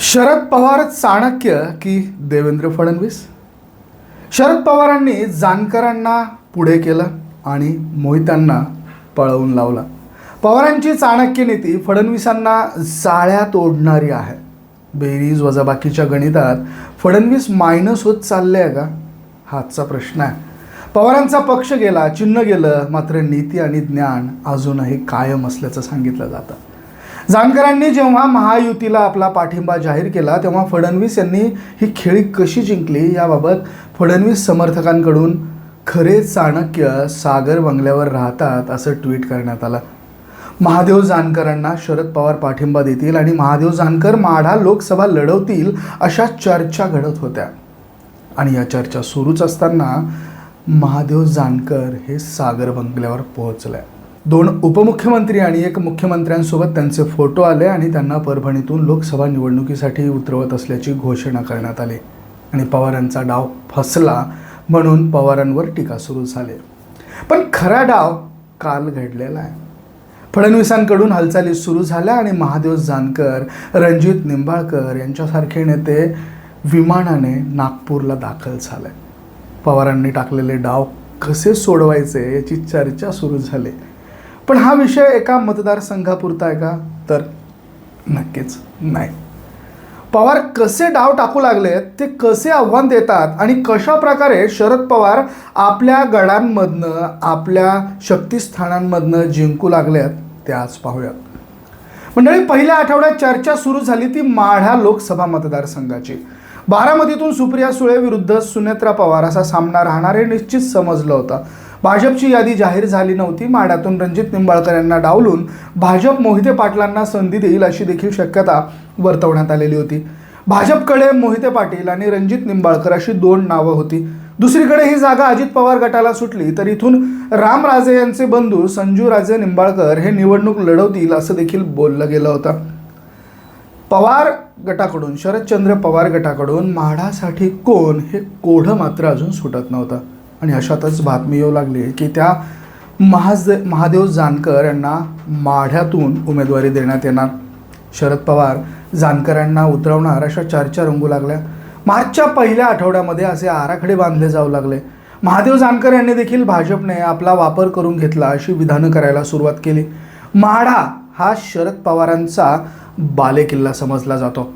शरद पवार चाणक्य की देवेंद्र फडणवीस? शरद पवारांनी जानकरांना पुढे केलं आणि मोहितांना पळवून लावला. पवारांची चाणक्य नीती फडणवीसांना जाळ्यात ओढणारी आहे. बेरीज वजाबाकीच्या गणितात फडणवीस मायनस होत चालले आहे का? हाचा प्रश्न आहे. पवारांचा पक्ष गेला चिन्ह गेलं मात्र नीती आणि ज्ञान अजूनही कायम असल्याचं सांगितलं जातं. जानकरांनी जेव्हा महायुतीला आपला पाठिंबा जाहीर केला तेव्हा फडणवीस यांनी ही खेळी कशी जिंकली याबाबत फडणवीस समर्थकांकडून खरे चाणक्य सागर बंगल्यावर राहतात असं ट्विट करण्यात आलं. महादेव जानकरांना शरद पवार पाठिंबा देतील आणि महादेव जानकर माढा लोकसभा लढवतील अशा चर्चा घडत होत्या. आणि या चर्चा सुरूच असताना महादेव जानकर हे सागर बंगल्यावर पोहोचल्या दोन उपमुख्यमंत्री आणि एक मुख्यमंत्र्यांसोबत त्यांचे फोटो आले आणि त्यांना परभणीतून लोकसभा निवडणुकीसाठी उतरवत असल्याची घोषणा करण्यात आली. आणि पवारांचा डाव फसला म्हणून पवारांवर टीका सुरू झाली. पण खरा डाव काल घडलेला आहे. फडणवीसांकडून हालचाली सुरू झाल्या आणि महादेव जानकर रणजित निंबाळकर यांच्यासारखे नेते विमानाने नागपूरला दाखल झाले. पवारांनी टाकलेले डाव कसे सोडवायचे याची चर्चा सुरू झाली. पण हा विषय एका मतदारसंघापुरता आहे का? तर नक्कीच नाही. पवार कसे डाव टाकू लागलेत ते कसे आव्हान देतात आणि कशा प्रकारे शरद पवार आपल्या गडांमधनं आपल्या शक्तिस्थानांमधनं जिंकू लागल्यात ते आज पाहूयात मंडळी पहिल्या आठवड्यात चर्चा सुरू झाली ती माढा लोकसभा मतदारसंघाची. बारामतीतून सुप्रिया सुळे विरुद्ध सुनेत्रा पवार असा सामना राहणार हे निश्चित समजलं होतं. भाजपची यादी जाहीर झाली नव्हती. माढ्यातून रणजित निंबाळकर यांना डावलून भाजप मोहिते पाटलांना संधी देईल अशी देखील शक्यता वर्तवण्यात आलेली होती. भाजपकडे मोहिते पाटील आणि रणजित निंबाळकर अशी दोन नावं होती. दुसरीकडे ही जागा अजित पवार गटाला सुटली तर इथून रामराजे यांचे बंधू संजू राजे निंबाळकर हे निवडणूक लढवतील असं देखील बोललं गेलं होतं. पवार गटाकडून शरदचंद्र पवार गटाकडून म्हाडासाठी कोण हे कोढं मात्र अजून सुटत नव्हतं. आणि अशातच बातमी येऊ लागली की त्या महाज महादेव जानकर यांना माढ्यातून उमेदवारी देण्यात येणार. शरद पवार जानकरांना उतरवणार अशा चर्चा रंगू लागल्या. मार्चच्या पहिल्या आठवड्यामध्ये असे आराखडे बांधले जाऊ लागले. महादेव जानकर यांनी देखील भाजपने आपला वापर करून घेतला अशी विधानं करायला सुरुवात केली. माढा हा शरद पवारांचा बालेकिल्ला समजला जातो.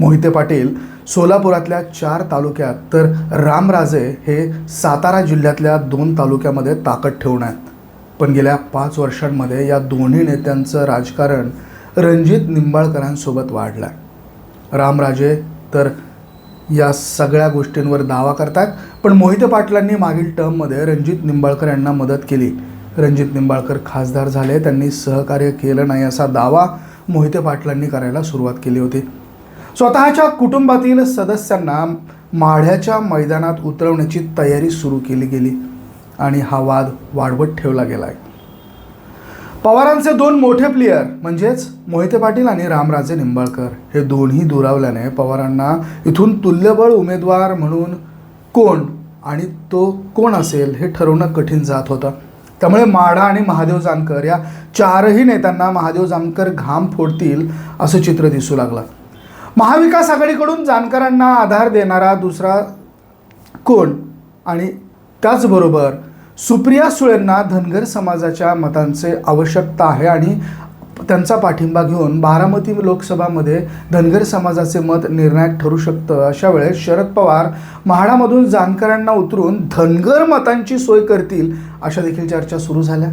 मोहिते पाटील सोलापुरातल्या चार तालुक्यात तर रामराजे हे सातारा जिल्ह्यातल्या दोन तालुक्यामध्ये ताकद ठेवून आहेत. पण गेल्या पाच वर्षांमध्ये या दोन्ही नेत्यांचं राजकारण रणजित निंबाळकरांसोबत वाढलं आहे रामराजे तर या सगळ्या गोष्टींवर दावा करतात पण मोहिते पाटलांनी मागील टर्ममध्ये रणजित निंबाळकर यांना मदत केली. रणजित निंबाळकर खासदार झाले त्यांनी सहकार्य केलं नाही असा दावा मोहिते पाटलांनी करायला सुरुवात केली होती. स्वतःच्या कुटुंबातील सदस्यांना माढ्याच्या मैदानात उतरवण्याची तयारी सुरू केली गेली आणि हा वाद वाढवत ठेवला गेला आहे. पवारांचे दोन मोठे प्लेयर म्हणजेच मोहिते पाटील आणि रामराजे निंबाळकर हे दोन्ही दुरावल्याने पवारांना इथून तुल्यबळ उमेदवार म्हणून कोण आणि तो कोण असेल हे ठरवणं कठीण जात होतं. त्यामुळे माढा आणि महादेव जानकर या चारही नेत्यांना महादेव जानकर घाम फोडतील असं चित्र दिसू लागलं. महाविकास आघाडीकडून जानकरांना आधार देणारा दुसरा कोण? आणि त्याचबरोबर सुप्रिया सुळेंना धनगर समाजाच्या मतांचे आवश्यकता आहे आणि त्यांचा पाठिंबा घेऊन बारामती लोकसभामध्ये धनगर समाजाचे मत निर्णायक ठरू शकतं. अशा वेळेस शरद पवार म्हाडामधून जानकरांना उतरून धनगर मतांची सोय करतील अशा देखील चर्चा सुरू झाल्या.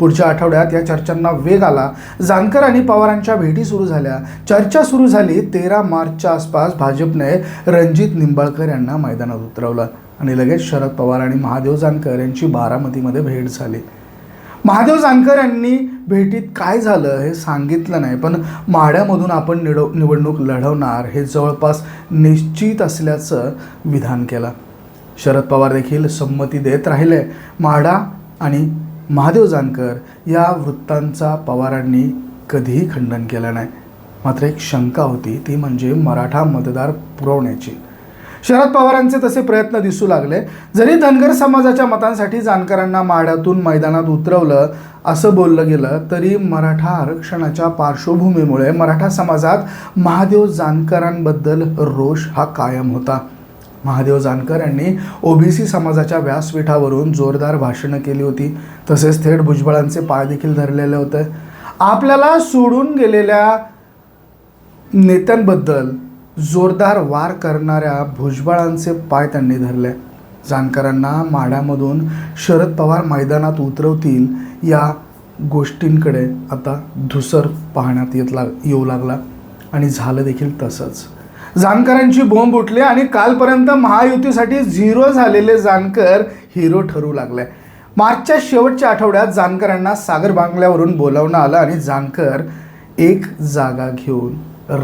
पुढच्या आठवड्यात या चर्चांना वेग आला. जानकर आणि पवारांच्या भेटी सुरू झाल्या. चर्चा सुरू झाली. तेरा मार्चच्या आसपास भाजपने रणजित निंबाळकर यांना मैदानात उतरवलं आणि लगेच शरद पवार आणि महादेव जानकर यांची बारामतीमध्ये भेट झाली. महादेव जानकर यांनी भेटीत काय झालं हे सांगितलं नाही पण माढ्यामधून आपण निडव निवडणूक लढवणार हे जवळपास निश्चित असल्याचं विधान केलं. शरद पवार देखील संमती देत राहिले. माढा आणि महादेव जानकर या वृत्तांचा पवारांनी कधीही खंडन केलं नाही. मात्र एक शंका होती ती म्हणजे मराठा मतदार पुरवण्याची. शरद पवारांचे तसे प्रयत्न दिसू लागले. जरी धनगर समाजाच्या मतांसाठी जानकरांना माड्यातून मैदानात उतरवलं असं बोललं गेलं तरी मराठा आरक्षणाच्या पार्श्वभूमीमुळे मराठा समाजात महादेव जानकरांबद्दल रोष हा कायम होता. महादेव जानकर यांनी ओबीसी समाजाच्या व्यासपीठावरून जोरदार भाषणं केली होती. तसेच थेट भुजबळांचे पाय देखील धरलेले होते. आपल्याला सोडून गेलेल्या नेत्यांबद्दल जोरदार वार करणाऱ्या भुजबळांचे पाय त्यांनी धरले. जानकरांना माड्यामधून शरद पवार मैदानात उतरवतील या गोष्टींकडे आता धुसर पाहण्यात येत लाग येऊ लागला. आणि झालं देखील तसंच. जानकरांची बोंब उठली आणि कालपर्यंत महायुतीसाठी झिरो झालेले जानकर हिरो ठरू लागले. मार्चच्या शेवटच्या आठवड्यात जानकरांना सागर बांगल्यावरून बोलावणं आलं आणि जानकर एक जागा घेऊन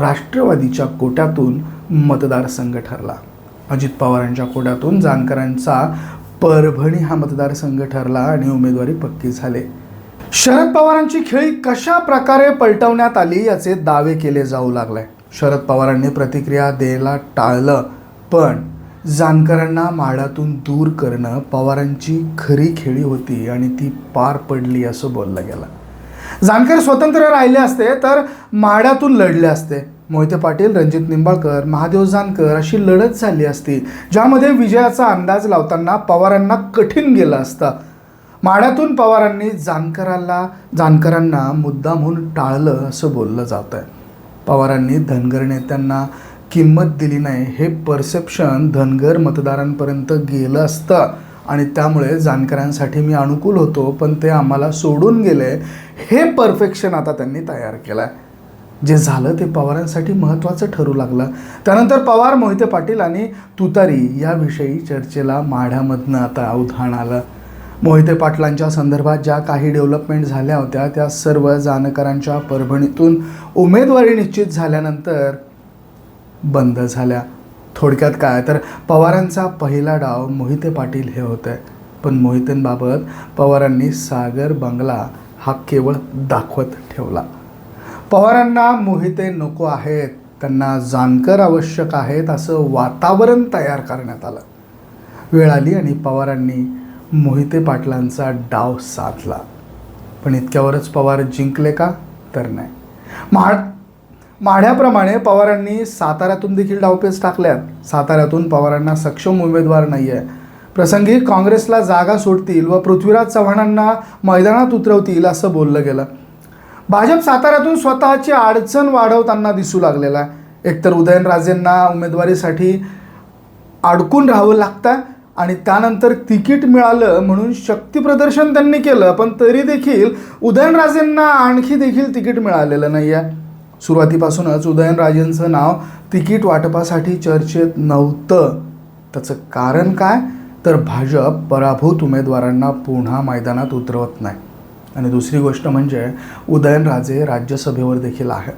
राष्ट्रवादीच्या कोट्यातून मतदारसंघ ठरला. अजित पवारांच्या कोट्यातून जानकरांचा परभणी हा मतदारसंघ ठरला आणि उमेदवारी पक्की झाले. शरद पवारांची खेळी कशा प्रकारे पलटवण्यात आली याचे दावे केले जाऊ लागले. शरद पवारांनी प्रतिक्रिया द्यायला टाळलं पण जानकरांना माडातून दूर करणं पवारांची खरी खेळी होती आणि ती पार पडली असं बोललं गेलं. जानकर स्वतंत्र राहिले असते तर माड्यातून लढले असते. मोहिते पाटील रणजित निंबाळकर महादेव जानकर अशी लढत झाली असती ज्यामध्ये विजयाचा अंदाज लावताना पवारांना कठीण गेलं असतं. माड्यातून पवारांनी जानकराला जानकरांना मुद्दाम म्हणून टाळलं असं बोललं जात आहे पवारांनी धनगर नेत्यांना किंमत दिली नाही हे परसेप्शन धनगर मतदारांपर्यंत गेलं असतं. आणि त्यामुळे जानकरांसाठी मी अनुकूल होतो पण ते आम्हाला सोडून गेले हे परफेक्शन आता त्यांनी तयार केलं आहे जे झालं ते पवारांसाठी महत्त्वाचं ठरू लागलं. त्यानंतर पवार मोहिते पाटील आणि तुतारी याविषयी चर्चेला माढ्यामधनं आता अवधान आलं. मोहिते पाटलांच्या संदर्भात ज्या काही डेव्हलपमेंट झाल्या होत्या त्या सर्व जानकरांच्या परभणीतून उमेदवारी निश्चित झाल्यानंतर बंद झाल्या. थोडक्यात काय? तर पवारांचा पहिला डाव मोहिते पाटील हे होते. पण मोहितेंबाबत पवारांनी सागर बंगला हा केवळ दाखवत ठेवला. पवारांना मोहिते नको आहेत. त्यांना जानकर आवश्यक आहेत असं वातावरण तयार करण्यात आलं. वेळ आली आणि पवारांनी मोहिते पाटलांचा डाव साधला. पण इतक्यावरच पवार जिंकले का? तर नाही. माड माढ्याप्रमाणे पवारांनी साताऱ्यातून देखील डावपेच टाकल्यात. साताऱ्यातून पवारांना सक्षम उमेदवार नाही आहे प्रसंगी काँग्रेसला जागा सोडतील व पृथ्वीराज चव्हाणांना मैदानात उतरवतील असं बोललं गेलं. भाजप साताऱ्यातून स्वतःची अडचण वाढवताना दिसू लागलेला आहे. एकतर उदयनराजेंना उमेदवारीसाठी अडकून राहावं लागतं आणि त्यानंतर तिकीट मिळालं म्हणून शक्तीप्रदर्शन त्यांनी केलं पण तरी देखील उदयनराजेंना आणखी देखील तिकीट मिळालेलं नाही आहे सुरुवातीपासूनच उदयनराजेंचं नाव तिकीट वाटपासाठी चर्चेत नव्हतं. त्याचं कारण काय? तर भाजप पराभूत उमेदवारांना पुन्हा मैदानात उतरवत नाही. आणि दुसरी गोष्ट म्हणजे उदयनराजे राज्यसभेवर देखील आहेत.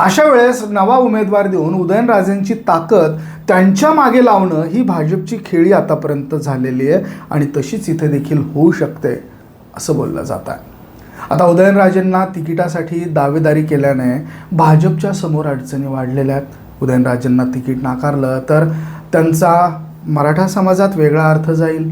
अशा वेळेस नवा उमेदवार देऊन उदयनराजेंची ताकद त्यांच्या मागे लावणं ही भाजपची खेळी आतापर्यंत झालेली आहे आणि तशीच इथे देखील होऊ शकते असं बोललं जात आहे. आता उदयनराजेंना तिकिटासाठी दावेदारी केल्याने भाजपच्या समोर अडचणी वाढलेल्या आहेत. उदयनराजेंना तिकीट नाकारलं तर त्यांचा मराठा समाजात वेगळा अर्थ जाईल.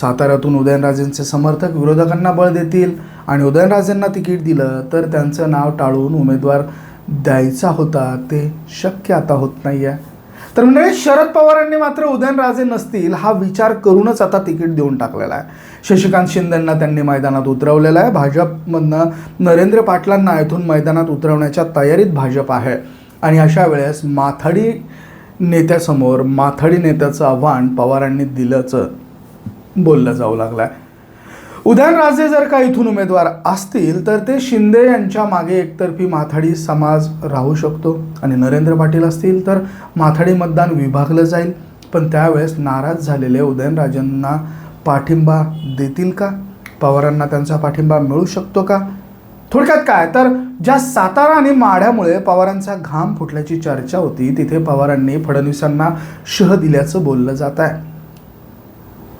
साताऱ्यातून उदयनराजेंचे समर्थक विरोधकांना बळ देतील आणि उदयनराजेंना तिकीट दिलं तर त्यांचं नाव टाळून उमेदवार द्यायचा होता ते शक्य आता होत नाही आहे तर म्हणजे शरद पवारांनी मात्र उदयनराजे नसतील हा विचार करूनच आता तिकीट देऊन टाकलेला आहे. शशिकांत शिंदेंना त्यांनी मैदानात उतरवलेलं आहे. भाजपमधनं नरेंद्र पाटलांना इथून मैदानात उतरवण्याच्या तयारीत भाजप आहे. आणि अशा वेळेस माथाडी नेत्यासमोर माथाडी नेत्याचं आव्हान पवारांनी दिल्याचं बोललं जाऊ लागलं आहे उदयनराजे जर का इथून उमेदवार असतील तर ते शिंदे यांच्या मागे एकतर्फी माथाडी समाज राहू शकतो. आणि नरेंद्र पाटील असतील तर माथाडी मतदान विभागलं जाईल. पण त्यावेळेस नाराज झालेले उदयनराजेंना पाठिंबा देतील का? पवारांना त्यांचा पाठिंबा मिळू शकतो का? थोडक्यात काय? तर ज्या सातारा आणि माढ्यामुळे पवारांचा घाम फुटल्याची चर्चा होती तिथे पवारांनी फडणवीसांना शह दिल्याचं बोललं जात आहे.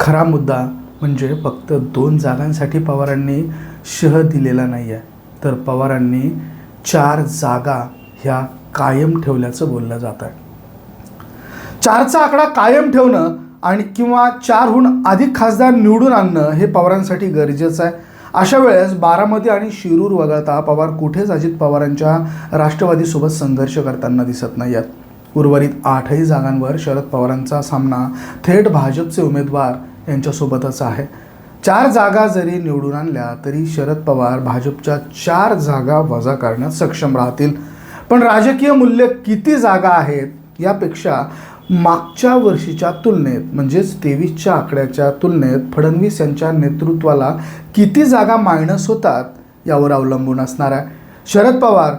खरा मुद्दा म्हणजे फक्त दोन जागांसाठी पवारांनी शह दिलेला नाही आहे तर पवारांनी चार जागा ह्या कायम ठेवल्याचं बोललं जात आहे चारचा आकडा कायम ठेवणं आणि किंवा चारहून अधिक खासदार निवडून आणणं हे पवारांसाठी गरजेचं आहे. अशा वेळेस बारामती आणि शिरूर वगळता पवार कुठेच अजित पवारांच्या राष्ट्रवादीसोबत संघर्ष करताना दिसत नाही आहेत उर्वरित आठही जागांवर शरद पवारांचा सामना थेट भाजपचे उमेदवार यांच्यासोबतच आहे. चार जागा जरी निवडून आणल्या तरी शरद पवार भाजपच्या चार जागा वजा करण्यात सक्षम राहतील. पण राजकीय मूल्य किती जागा आहेत यापेक्षा मागच्या वर्षीच्या तुलनेत म्हणजेच तेवीसच्या आकड्याच्या तुलनेत फडणवीस यांच्या नेतृत्वाला किती जागा मायनस होतात यावर अवलंबून असणार आहे. शरद पवार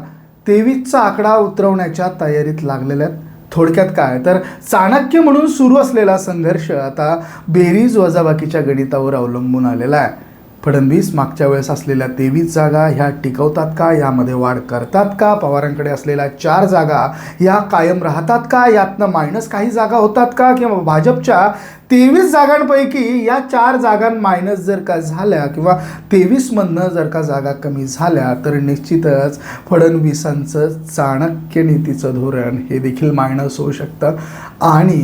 तेवीसचा आकडा उतरवण्याच्या तयारीत लागलेल्या आहेत. थोडक्यात काय? तर चाणक्य म्हणून सुरू असलेला संघर्ष आता बेरीज वजाबाकीच्या गणितावर अवलंबून आलेला आहे. फडणवीस मागच्या वेळेस असलेल्या तेवीस जागा ह्या टिकवतात का? यामध्ये वाढ करतात का? पवारांकडे असलेल्या चार जागा ह्या कायम राहतात का? यातनं मायनस काही जागा होतात का? किंवा भाजपच्या तेवीस जागांपैकी या चार जागां मायनस जर का झाल्या किंवा तेवीसमधनं जर का जागा कमी झाल्या तर निश्चितच फडणवीसांचं चाणक्य नीतीचं धोरण हे देखील मायनस होऊ शकतं. आणि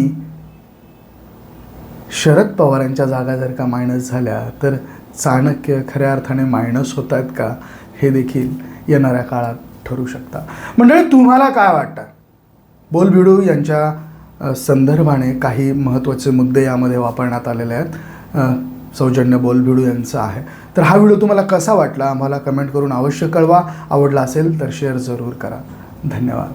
शरद पवारांच्या जागा जर का मायनस झाल्या तर चाणक्य खऱ्या अर्थाने मायनस होत आहेत का हे देखील येणाऱ्या काळात ठरू शकता. मंडळी तुम्हाला काय वाटतं? बोलबिडू यांच्या संदर्भाने काही महत्त्वाचे मुद्दे यामध्ये वापरण्यात आलेले आहेत. सौजन्य बोलबिडू यांचा आहे. तर हा व्हिडिओ तुम्हाला कसा वाटला? आम्हाला कमेंट करून अवश्य कळवा. आवडला असेल तर शेअर जरूर करा. धन्यवाद.